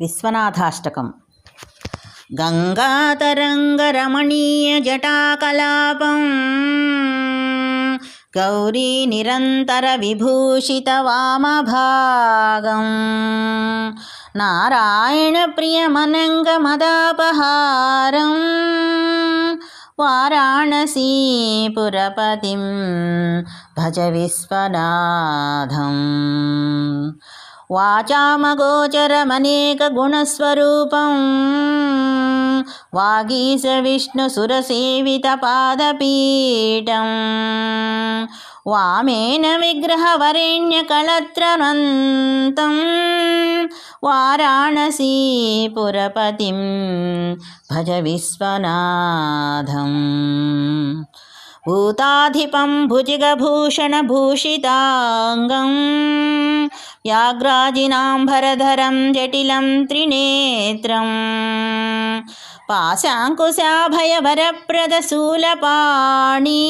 విశ్వనాథాష్టకం. గంగాతరంగరమణీయజటాకలాపం. గౌరీ నిరంతర విభూషిత వామభాగం. నారాయణ ప్రియమనంగమదాపహారం వారాణసీపురపతిం భజ విశ్వనాథం వాచామగోచరమనేకగుణస్వరూపం వాగీశ విష్ణుసురసేవితపాదపీఠం భూతాధిపం భుజిగభూషణభూషితాంగం వ్యాఘ్రాజినాంబరధరం జటిలం త్రినేత్రం పాశాంకుశాభయవరప్రదశూలపాణీ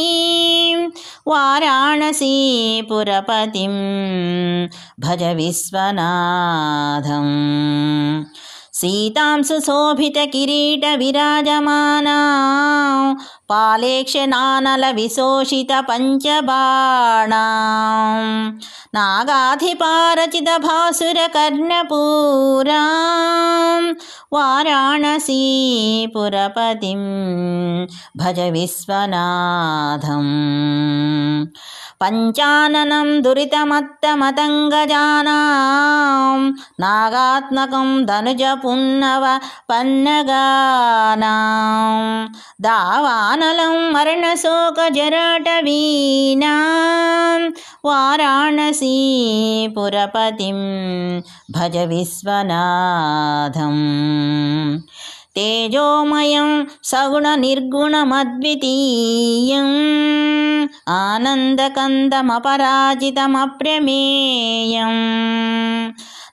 వారాణసీపురపతిం భజ విశ్వనాథం సీతాం పాలేక్ష నానల విశోషిత పంచబాణా నాగాధిపారచిత భాసుర కర్ణపూరా వారాణసీపురపతిం భజ విశ్వనాథం పంచాననం దురితమత్తమతంగజానా నాగాత్మకం ధనుజ పున్నవ పన్నగానాం. దావానలం మరణశోక జరాటవీనాం వారాణసీ వారాణసీపురపతిం భజ విశ్వనాథం. తేజోమయం సగుణనిర్గుణమద్వితీయం ఆనందకందమపరాజితమప్రమేయం.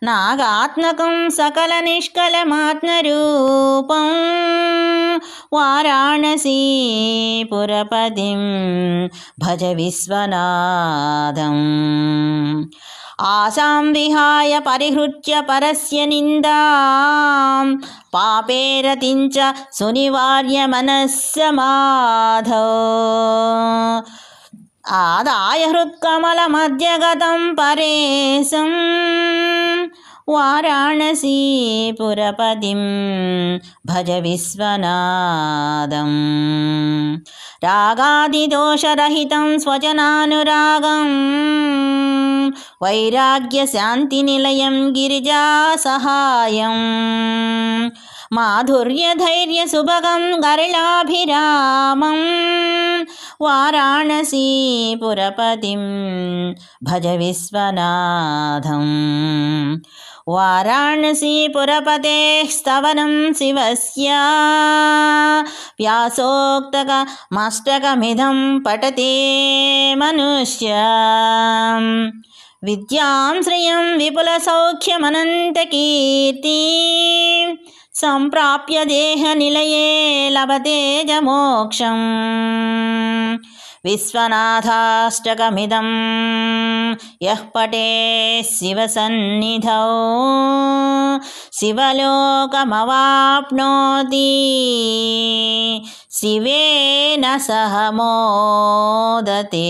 నాగాత్మకం సకల సకలనిష్కలమాత్మరూపం వారాణసీపురపతిం భజ విశ్వనాథం. ఆసాం విహాయ పరిహృత్య పరస్య నిందాం. పాపేరతించ సునివార్య మనస్సమాధో ఆదాయ హృత్కమల మధ్యగతం పరేశం. వారాణసీపురపదిం భజ విశ్వనాదం రాగాదిదోషరహితం స్వజనానురాగం. వైరాగ్యశాంతినిలయం గిరిజాసహాయం. మాధుర్యధైర్యసుభగం గరళాభిరామం. వారాణసీపురపతిం భజ విశ్వనాథం. वाराणसीपुरपतेः स्तवनं शिवस्य व्यासोक्तकमष्टकमिदं पठते मनुष्य विद्यां श्रियं विपुलसौख्यमनन्तकीर्ति सम्प्राप्य देहनिलये लभते च मोक्षम् విశ్వనాథాష్టకమిదం యః పటే శివసన్నిధౌ శివలోకమవాప్నోతి శివేన సహ మోదతే